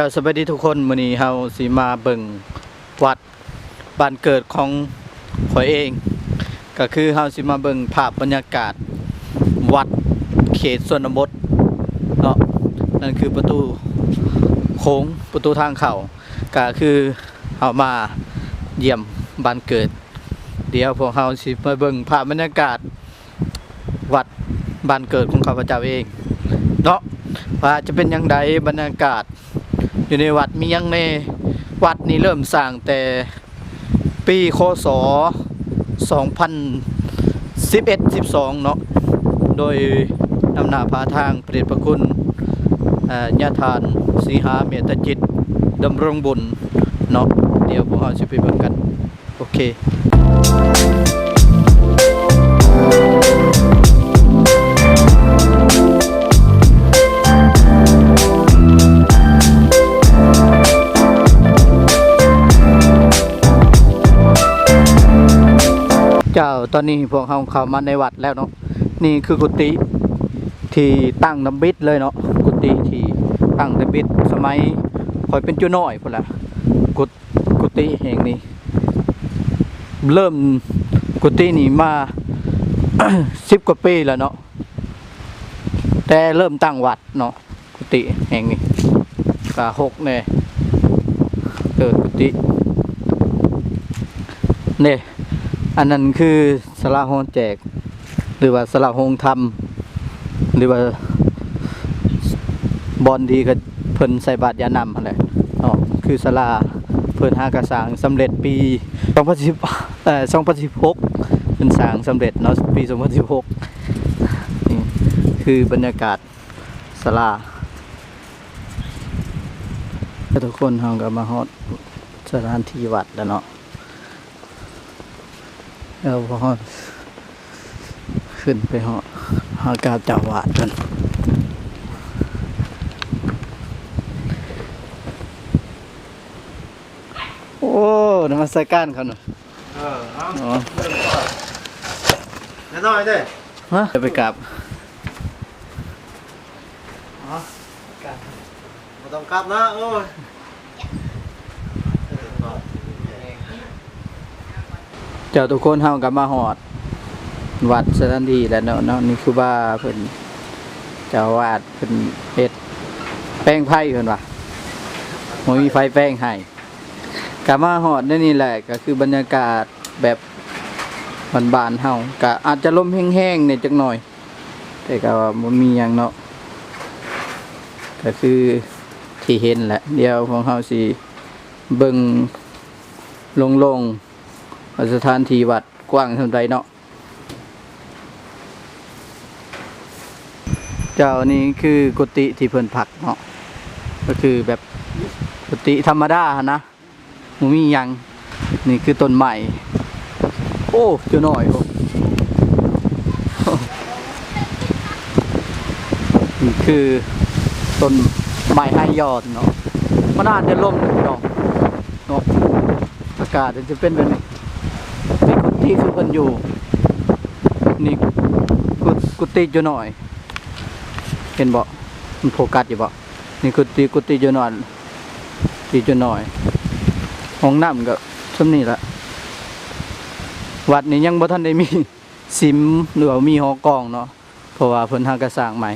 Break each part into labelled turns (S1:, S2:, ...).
S1: จ้าสวัสดีทุกคนมื้อนี้เฮาสิมาเบิ่งวัดบ้านเกิดของข่อยเอง ก็คือเฮาสิมาเบิ่งภาพบรรยากาศ วัดเขตชนบทเนาะนั่นคือประตูโค้งประตูทางเข้าก็คือเฮามาเยี่ยมบ้านเกิด เดี๋ยวพวกเฮาสิมาเบิ่งภาพบรรยากาศ วัดบ้านเกิดของข้าพเจ้าเองเนาะว่าจะเป็นยังไงบรรยากาศ อยู่ในวัดมียังในวัดนี้เริ่มสร้างแต่ปีคศ2011 12 เนาะโดยนำหน้าพาทางพระเดชพระคุณอ่อญาทานสีหาเมตจิตดำรงบุญเนาะเดี๋ยวพวกเราจะไปเบิ่งกัน โอเค เจ้าตอนนี้พวกเขาเข้ามาในวัดแล้วเนาะนี่คือกุฏิที่ตั้งน้ำบิดเลยเนาะกุฏิที่ตั้งน้ำบิดสมัยคอยเป็นจุน้อยพุ่นละกุฏกุฏิแห่งนี้ เริ่มกุฏินี้มาสิบกว่าปีแล้วเนาะแต่เริ่มตั้งวัดเนาะกุฏิแห่งนี้กาหกเนี่ยเกิดกุฏิเนี่ย อันนั้นคือสลาโฮงแจก หรือว่าสลาโฮงทำหรือว่าบอลที่ก็เพิ่นใส่บาตรยานำอะไรอ๋อคือสลาเพิ่นห้ากระสางสำเร็จปี2010เอ่อ2016เป็นสางสำเร็จเนาะปี 2016นี่คือบรรยากาศสลาทุกคนเฮาก็มาฮอดสถานที่วัดแล้วเนาะ เราพอขึ้นไปหอหากราบเจ้าวาดกันโอ้นมัสการเขาหน่อย
S2: เออเอา
S1: อ๋อ
S2: แน่นอนเด้
S1: ฮะจะไปกราบ
S2: บ่ต้องกลับนะโอ้ย
S1: เจ้าทุกคนเฮากลับมาหอด วัดสถานที่แล้วเนาะเนาะนี่คือว่าเพิ่นเจ้าวาดเพิ่นเฮ็ด แป้งไผ่เพิ่นว่าบ่มีไฟแป้งให้กลับมาหอดนี่นี่แหละ ก็คือบรรยากาศแบบบานๆเฮาก็อาจจะลมแห้งๆเนี่ยจักหน่อย แต่ก็ว่าบ่มีหยังเนาะก็คือที่เห็นแหละ เดี๋ยวของเฮาสิเบิ่งลงๆ สถานที่วัดกว้างเท่าใดเนาะ เจ้านี่คือกุฏิที่เพิ่นผักเนาะ ก็คือแบบกุฏิธรรมดาหั้นะมูมียัง นี่คือต้นใหม่ โอ้เจ้าหน่อยโอ้นี่คือต้นไม้ให้ยอดเนาะมันอาจจะล่มเลยพี่น้องเนาะอากาศจะเป็นแบบนี้ นี่คือเพิ่นอยู่ นี่กุกุฏิอยู่หน่อย เห็นบ่มันโฟกัสอยู่บ่นี่กุฏิกุฏิอยู่หน่อยกุฏิอยู่หน่อย ห้องน้ำก็ช่ำนี้ละวัดนี้ยังบ่ทันได้มีสิมหรือว่ามีหอกองเนาะเพราะว่าเพิ่นหากระสร้างใหม่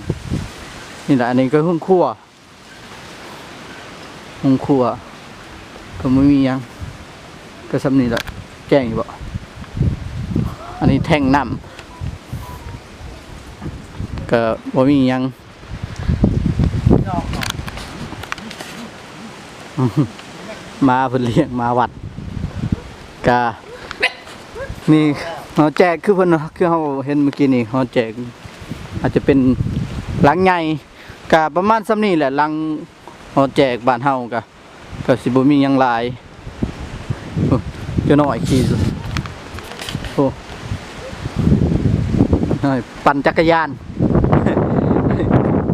S1: นี่แหละอันนี้ก็ห้องครัวห้องครัวก็ไม่มียังก็สำนี้แหละแจ้งอยู่บ่ นนี้แท่งน้ำก็บ่มีหยังมาเพิ่นเลี้ยงมาวัดกะนี่เขาแจกคือเพิ่นเนาะคือเขาเห็นเมื่อกี้นี่เขาแจก อาจจะเป็นหลังใหญ่กะประมาณสำนี้แหละหลังเขาแจกบ้านเฮากะก็สิบ่มีหยังหลายเจะน้อยขี่สุดโอ้น้อย ปั่นจักรยาน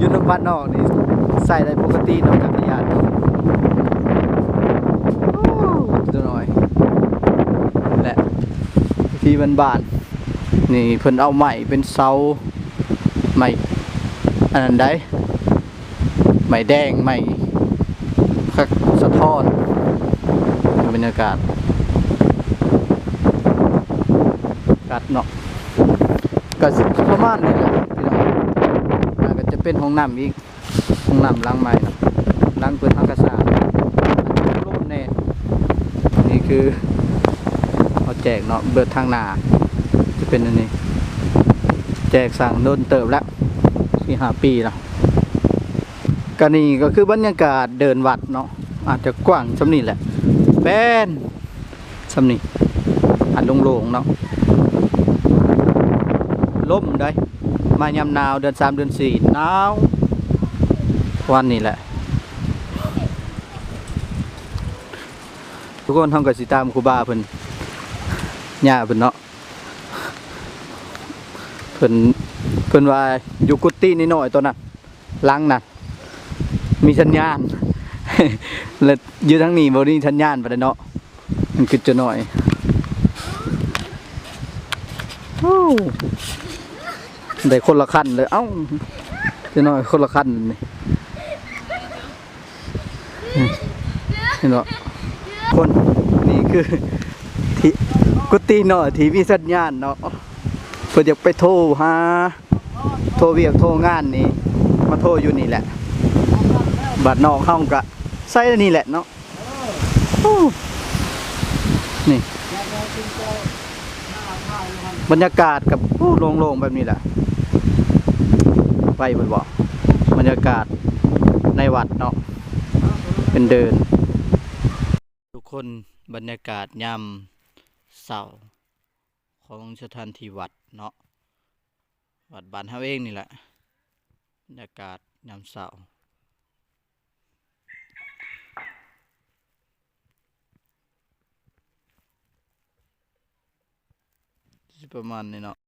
S1: ยุนบ้านนอกนี่ใส่ได้ปกตินาะจักรยานโอ้เจะน้อยและที่บ้านบ้านนี่เพิ่นเอาใหม่เป็นเสาใหม่อันนั้นได้ใหม่แดงใหม่คักสะท้อนบรรยากาศกัดเนาะ ก็สิประมาณนี้แหละพี่น้องอ่าก็จะเป็นห้องน้ำอีกห้องน้ำล้างไม้นะล้างเปิดทางกระสาลมแน่นี่คือเอาแจกเนาะเบิดทางหนาจะเป็นอันนี้ แจกสั่งโดนเติบแล้วสี่ห้าปีแล้วก็นี่ก็คือบรรยากาศเดินวัดเนาะอาจจะกว้างสำนี่แหละแป้นสำนี่อันโล่งๆเนาะ ล่มได้มายามหนาวเดือนสามเดือนสี่หนาววันนี้แหละ ทุกคนทำกับสิตามครูบาเพิ่นย่าเพิ่นเนาะเพิ่นเพิ่นว่าอยู่กุฏินิดหน่อยตัวนั้นหลังน่ะ มีสัญญาณแล้วยู่ทั้งนี้บ่มีสัญญาณปานใดเนาะมันคือจะหน่อยโอ้ ได้คนละคันเลย เอ้าจะหน่อยคนละคันนี่เห็นบ่คนนี่คือที่กุฏิเนาะที่มีสัญญาณเนาะเพื่อจะไปโทรหาโทรเวียกโทรงานนี่มาโทรอยู่นี่แหละบัดนอกห้องกะใส่นี่แหละเนาะนี่ บรรยากาศกับโล่งๆแบบนี้แหละ ไปบนบ่บรรยากาศในวัดเนาะเป็นเดิน ทุกคนบรรยากาศยามเสาร์ของสถานที่วัดเนาะวัดบ้านเฮาเองนี่แหละบรรยากาศยามเช้าสิประมาณนี้เนาะ